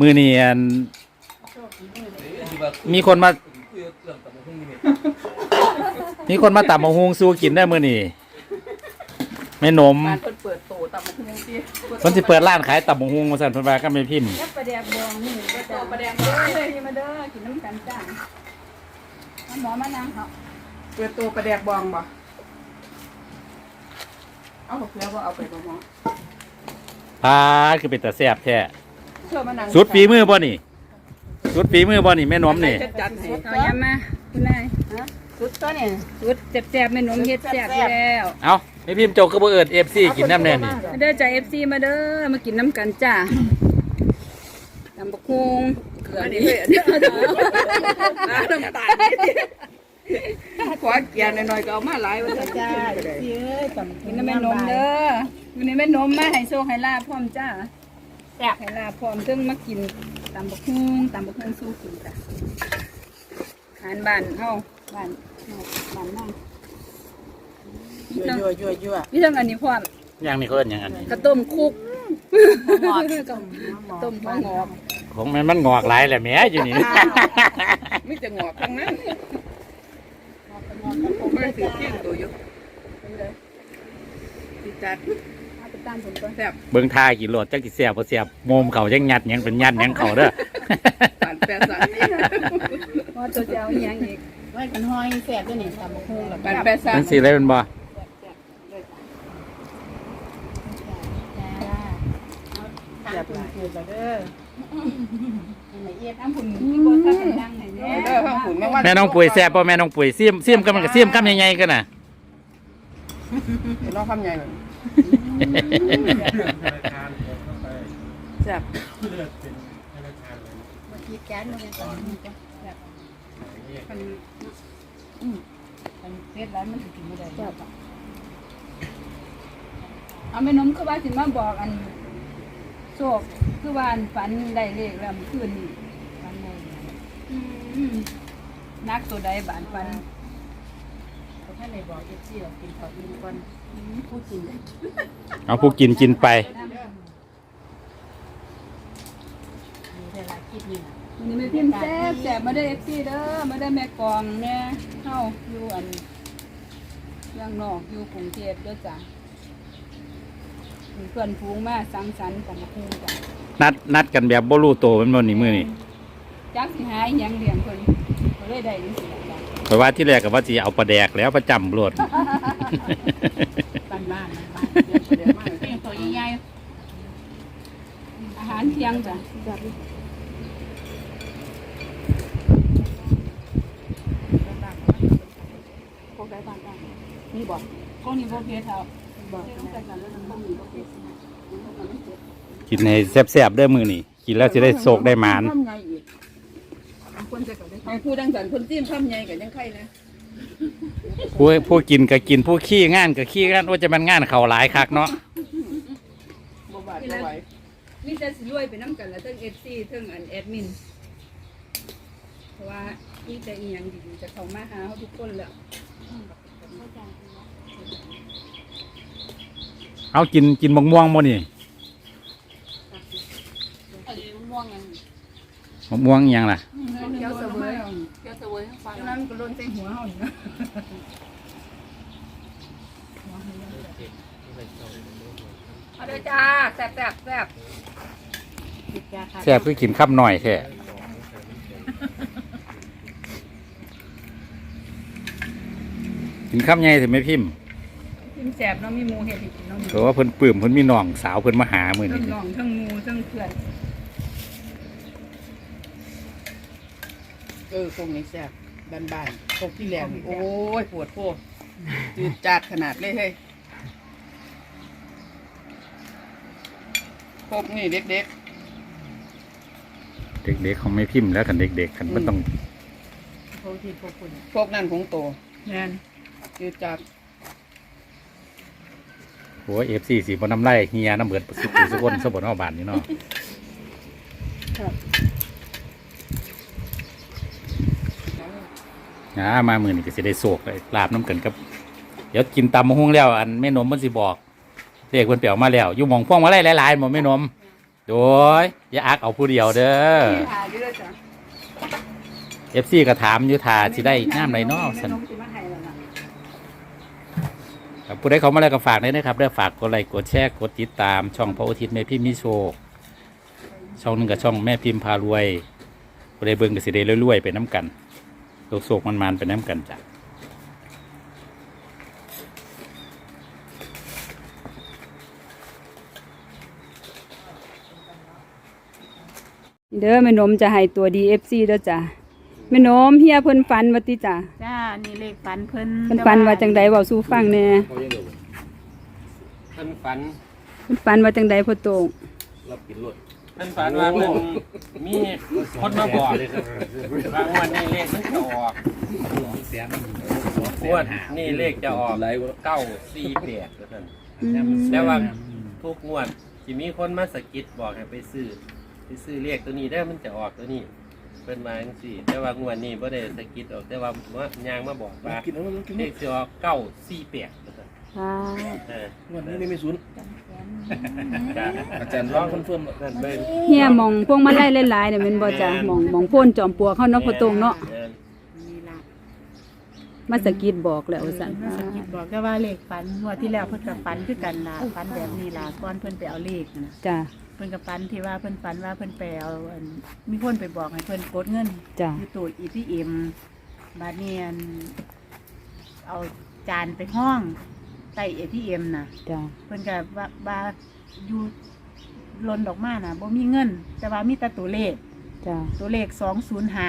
มือนี่อันมีคนมา มีคนมาตับมะฮุงสู้กินได้มือนี่แม่นมบ้านเพิ่นเปิดโตตำบักหุ่งสิเพิ่นสิเปิดร้านขายตับมะฮุงมาสั่นเพิ่นว่าก็ไม่พิมพ์แค่ประเดี๋ยวบองนี่ก็โตจะประแดงเด้เลอยมาเด้อกินน้ำกันจ้าหมอมานั่งเขาเปิดโตประแดกบองบ่เอาบักแล้วบ่เอาไปบ่หมอ พาดคือเป็นตาแซ่บแท้เชื่อมานั่งสุดฝีมือบ่นี่สุดฝีมือบ่นี่แม่นมนี่จะจัดให้เอายามาคุณนายสุดตัวนี่สุดแซ่บๆแม่หนมเฮ็ดแซ่บอยู่แล้วเอ้าไม่พิมพ์โจกก็บ่เอิ้น FC กินน้ำแน่นี่มาเด้อจ้า FC มาเด้อมากินน้ำกันจ้าตำบักฮุงเกลืออันนี่นี้เพื่อนน้ำตาลขอเกียร์หน่อยๆก็เอามาหลายว่าจะจ้ากินน้ำแม่นมเด้อ วันนี้แม่นมมาให้โชคให้ลาบพร้อมจ้าแซ่บให้ลาบพร้อมซึ่งมากินตำบักฮุงตำบักฮุงสู้กินจ้ะอาหารบ้านเฮาบ้านเฮาบ้านนั่งยั่วยั่วยั่วมีทั้งอันนี้พร้อมอย่างนี้เขาเอิ้นหยังอันนี้กระต้มคุกหอดต้มหัวงอกของมันมันงอกหลายแหละแหมอยู่นี่ ไม่จะงอกทั้งนั้นผมไม่ได้ถือเที่ยงตัวอยู่ติดจัดเอาไป ตามผมก่อนแซ่บเบิ่งท่ากี่โลดจักสิแซ่บบ่แซ่บโมมเขาจังยัดหยังเป็นยัดหยังเขาเด้อ ปานแปดสันนี่เพราะตัวจะเอาอหยังอีกไว้กันห้อยแสบด้วยนี่ตำบักหุ่งแล้วปานแปดสันจังสิเลยมันบ่จ้าตำบักหุ่งแล้วเด้อไม่เอียดน้ำผุนที่บ่ทันได้นั่งให้แน่เด้อข้างขุนแม่ว่าแม่น้องปุ๋ยแซ่บบ่แม่น้องปุ๋ยเสียมเสียมกันมันก็เสียมคำใหญ่ๆกันน่ะ น้องคำใหญ่เลยแซ่บมาคิดแก๊สมาเป็นตำบักหุ่งก็แบบมันอืมมันเสียดร้านมันถึงกินไม่ได้เอาแม่นมคือว่าสิมาบอกอันโชคคือว่าอันฝันได้เลขแล้วมื่อคืนนี้วันไหนอืมนักตัวใดบานฝันเขาท่านเลยบอกเอฟซีเรากินข้าวอิ่มก่อนพูดจริงเอาผู้กินกินไปมีแต่ละคิดนี่นะวันนี้แม่พิมพ์แซ่บแซ่บมาได้ FC เด้อมาได้แม่กองแม่เฮาอยู่อันเรื่องนอกอยู่กรุงเทพเด้อจ้ะมีเพื่อนฟูงมาสังสรรค์กันมาคุยกันนัดนัดกันแบบบ่รู้โตวแมันบ่นี่มื้อนี่จักสิหาอิหยังเลี้ยงเพิ่นก็เลยได้จังซี่ล่ะจ้ะ เพราะว่าที่แรกก็ว่าสิเอาปลาแดกแล้วประจำโลดบ้านบ้านเดี๋ยวมาเป็นตัวใหญ่อาหารเที่ยงจ้ะพวกได้บ้านบ้านมีบ่ก็นี่บ่เพชรเอาบ่เที่ยงแต่กันแล้วมันบ่มีบ่เพชรกินให้แซ่บๆเด้อมือนี่กินแล้วสิได้โศกได้หมาน ทำไงอีก คนจะกับได้ให้ผู้ดังสันคนจิ้มทำไงกับยังไข่นะผู้ผู้กินก็กินผู้ขี้งานก็ขี้งานว่าจะมันงานเขาหลายคักเนาะบ่บาดบ่ไหวมีแต่สิรวยไปนํกันแล้วทั้ง FC ทั้งอันแอดมินเพราะว่ามีแต่อีหยังดีๆจะเข้ามาหาเฮาทุกคนแล้วเอากินกินมะม่วงบ่นี่อันนี้ม่วงยังมะม่วงอิหยังล่ะเกี่ยวเส วยเกี่ยวเสวยทั้งฟันดังนั้นก็โดนใส่หัวเฮานี่นะเอาเด้อจ้าแซ่บแซ่บแซ่บคิดยาค่ะแซ่บคือกินข้าวหน่อยแท้กินข้าวใหญ่ถึงไม่พิมพ์พิมพ์แซ่บเนาะมีหมูเฮ็ดให้กินเนาะเพราะว่าเพิ่นปลื้มเพิ่นมีน้องสาวเพิ่นมาหามื้อทั้นี้งน้องทั้งหมูทั้งเพื่อน ออคงนี่แซ่บบ้านๆพวกที่แหลมโอ้ยปวดโพดจืดจัดขนาดเลยเฮ้ยพวกนี่เด็กเด็กๆของไม่พิมพ์แล้วกันเด็กๆกันมันต้องพวกที่พวกคุณๆพวกนั่นของโตแม่นจืดจัดโอ้ย FC สิบ่น้ำลายเฮียน้ำเบิดสุกุสุคนสบนเฮาบ้านนี่เนาะ อ่ามามือนี้ก็สิได้โศกได้ลาบน้ำกันกับ เดี๋ยวกินตำมะฮุ่งแล้ว อันแม่นมมันสิบอกเรียกเพิ่นไปเอามาแล้วอยู่หมองพวงมาไลัยหลายๆหม่อแม่นมโดยอย่าอักเอาผู้เดียวเด้อเอฟซีก็ถามอยู่ท่าสิได้น้ำไรเนาะสันผู้ใดเขามาแล้วก็ฝากด้วยนะครับได้ฝากกดไลค์กดแชร์กดติดตาม ช่องพระอุทิศแม่พิมพ์มิโชคช่องหนึ่งกับช่องแม่พิมพ์พารวยผู้ใดเบิ่งก็สิได้รวยๆไปน้ำกัน โศกๆมันๆไปน้ำกันจ้ะเด้อแม่นมจะให้ตัว DFC เด้อจ้ะแม่นมเฮียเพิ่นฝันว่าติจ้ะจ้านี่เลขฝันเพิ่นเพิ่นฝันว่าจังใดเว้าสู่ฟังแหน่ท่านฝันเพิ่นฝันว่าจังใดพ่อโตงท่าน ฝันว่ามันมีคนมาบอกบางวันนี่เลขมันจะออกงวดนี่เลขจะออกเก้าสี่แปดแล้วท่านอืมแต่ว่าทุกงวดที่มีคนมาสะกิดบอกให้ไปซื้อไปซื้อเลขตัวนี้ได้อมันจะออกตัวนี้เป็นมาจังสี่ แต่ว่างวดนี้บ่ได้สะกิดออกแต่ว่าว่ายางมาบอกว่าเลขจะออกเก้าสี่แปดแล้วท่านค่ะเออวันนี้ไม่มีศูนย์จ้ะ อาจารย์ร้องคอนเฟิร์มนั่นเบิ่งเฮียมองพวงมาลัยหลายๆเนี่ยแม่นบ่จ้ะมองมองโพ่นจอมปลวกเขาเนาะพ่อโตงเนาะแม่นนี่ล่ะมาสะกิดบอกแล้วว่าซั่นมาสะกิดบอกแต่ว่าเลขฝันงวดที่แล้วเพิ่นก็ฝันคือกันล่ะฝันแบบนี้ล่ะก่อนเพิ่นไปเอาเลขนะจ้ะเพิ่นก็ฝันที่ว่าเพิ่นฝันว่าเพิ่นไปเอาอันมีคนไปบอกให้เพิ่นกดเงินจ้ะอยู่ตู้ ATM บาดนี้อันเอาจานไปห้อง ใต้ ATM น่ะจ้ะเพิ่นก็ว่าว่าอยู่หลนดอกมาน่ะบ่มีเงิน แต่ว่ามีแต่ตัวเลข จ้ะตัวเลขสองศูนย์ห้า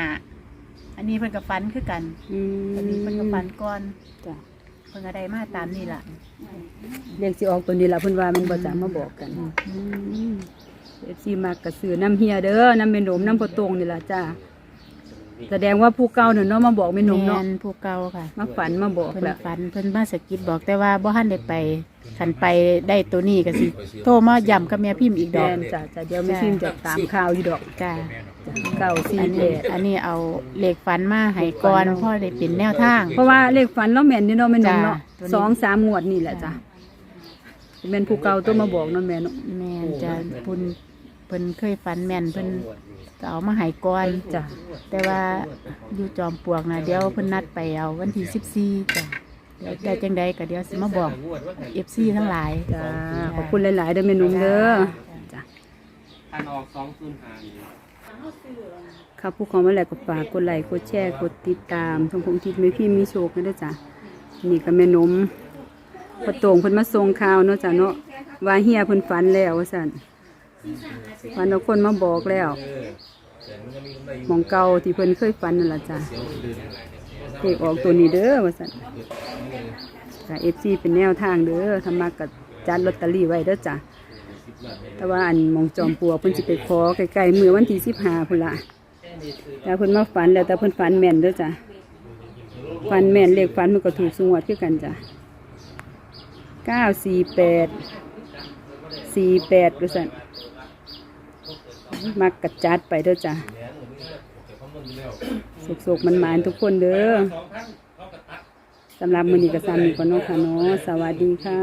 อันนี้เพิ่นก็ฝันคือกันอืมอันนี้เพิ่นก็ฝันก่อนจ้ะเพิ่นก็ได้มาตามนี่ล่ะเลขสิออกตัวนี้ล่ะเพิ่นว่าแมันบ่จ้ะมาบอกกันอืม FC มากก็ซื้อน้ำเฮียเด้อน้ำแม่นมน้ำพ่อโตงนี่ล่ะจ้ะ แสดงว่าผู้เก่าน่ะเนาะมาบอกแม่นมเนาะแม่ผู้เก่าค่ะ มาฝันมาบอกเพิ่นแล้ว ฝันเพิ่นมาสะกิดบอกแต่ว่าบ่ทันได้ไปคันไปได้ตัวนี้ก็สิโทรมาย้ำกับแม่พิมพ์อีกดแดอกนจ้ะจ้ะเดี๋ยวแม่พิมพ์จะตามข่าวอยู่ดอกจ้าเก้าสี่อันแปนี้ดอันนี้เอาเลขฝันมาให้ก่อนพ่อได้เป็นแนวทาง เพราะว่าเลขฝันเราแม่นนี่เนาะแม่นมเนาะจ้ะตัวนี้ สองสามงวดนี่แหละจ้ะแม่นผู้เก่าตัวมาบอกเนาะแม่เนาะแม่นจะเพิ่น เพิ่นเคยฝันแม่นเพิ่นก็เอามาให้ก่อนจ้ะ แต่ว่าอยู่จอมปลวกนะเดี๋ยวเพิ่นนัดไปเอาวันที่สิบสี่จ้ะเดี๋ยวได้จังใดก็เดี๋ยวสิมาบอกเอฟซีทั้งหลายจ้ะขอบคุณหลายๆเด้อแม่นมเด้อจ้ะท่านออกสองศูนย์ห้านี่ครับผู้ของมาแล้วก็ฝากกดไลค์กดแชร์กดติดตามช่องผมทิศไม่พี่มีโชคนะเด้อจ้ะนี่ก็แม่นมพอโตงเพิ่นมาส่งข่าวเนาะจ้ะเนาะว่าเฮียเพิ่นฝันแล้วว่าซั่น ฝันเอาคนมาบอกแล้วมองเก่าที่เพิ่นเคยฝันนั่นล่ะจ้ะเลขออกตัวนี้เด้อว่าซั่นจ้ะ FC เป็นแนวทางเด้อทำมากับจัดลอตเตอรี่ไว้เด้อจ้ะแต่ว่าอันมองจอมปลวเพิ่นสิไปขอใกลๆมือวันที่15พุ่นละแต่เพิ่นมาฝันแล้วแต่เพิ่นฝันแม่นเด้อจ้ะฝันแม่นเลขฝันมันก็ถูกสงวดคือกันจ้ะเก้าสี่แปดสี่แปดดูสัน มักกัดจัดไปเด้อจ้ะสุกๆมันหมานทุกคนเด้อสำหรับมือนี้ก็ซ้ำนี้ก่อนนาะค่ะเนาะสวัสดีค่ะ